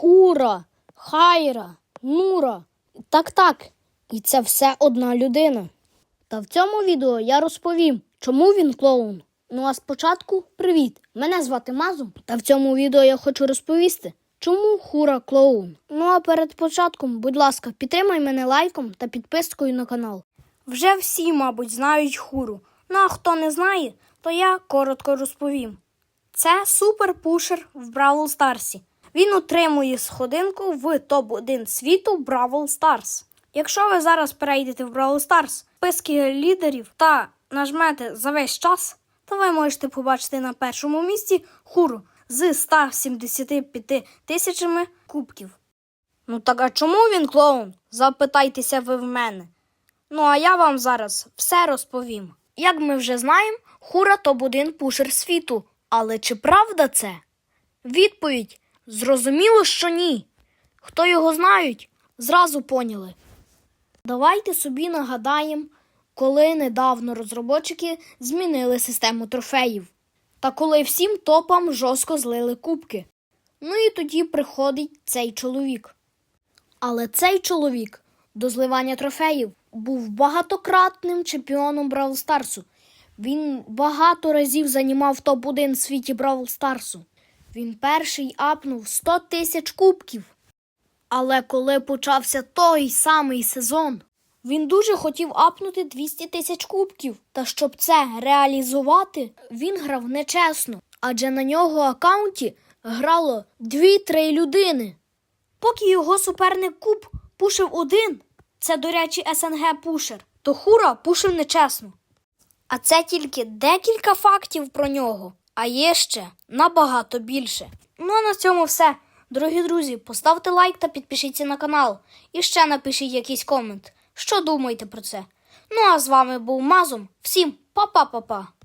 Хура, Хайра, Нура. Так, так. І це все одна людина. Та в цьому відео я розповім, чому він клоун. Ну а спочатку привіт! Мене звати Мазум, та в цьому відео я хочу розповісти, чому хура клоун. Ну а перед початком, будь ласка, підтримай мене лайком та підпискою на канал. Вже всі, мабуть, знають хуру. Ну а хто не знає, то я коротко розповім. Це суперпушер в Бравл Старсі. Він утримує сходинку в топ-1 світу Бравл Старс. Якщо ви зараз перейдете в Бравл Старс, списки лідерів та нажмете за весь час, то ви можете побачити на першому місці хуру з 175 тисячами кубків. Ну так а чому він клоун? Запитайтеся ви в мене. Ну а я вам зараз все розповім. Як ми вже знаємо, хура топ-1 пушер світу. Але чи правда це? Відповідь зрозуміло, що ні. Хто його знають, зразу поняли. Давайте собі нагадаємо, коли недавно розробники змінили систему трофеїв. Та коли всім топам жорстко злили кубки. Ну і тоді приходить цей чоловік. Але цей чоловік до зливання трофеїв був багатократним чемпіоном Бравл Старсу. Він багато разів займав топ-1 в світі Бравл Старсу. Він перший апнув 100 тисяч кубків. Але коли почався той самий сезон, він дуже хотів апнути 200 тисяч кубків. Та щоб це реалізувати, він грав нечесно, адже на нього аккаунті грало 2-3 людини. Поки його суперник Куб пушив один, це, до речі, СНГ пушер, то Хура пушив нечесно. А це тільки декілька фактів про нього, а є ще набагато більше. Ну а на цьому все. Дорогі друзі, поставте лайк та підпишіться на канал. І ще напишіть якийсь комент. Що думаєте про це? Ну а з вами був Мазум. Всім па-па-па-па!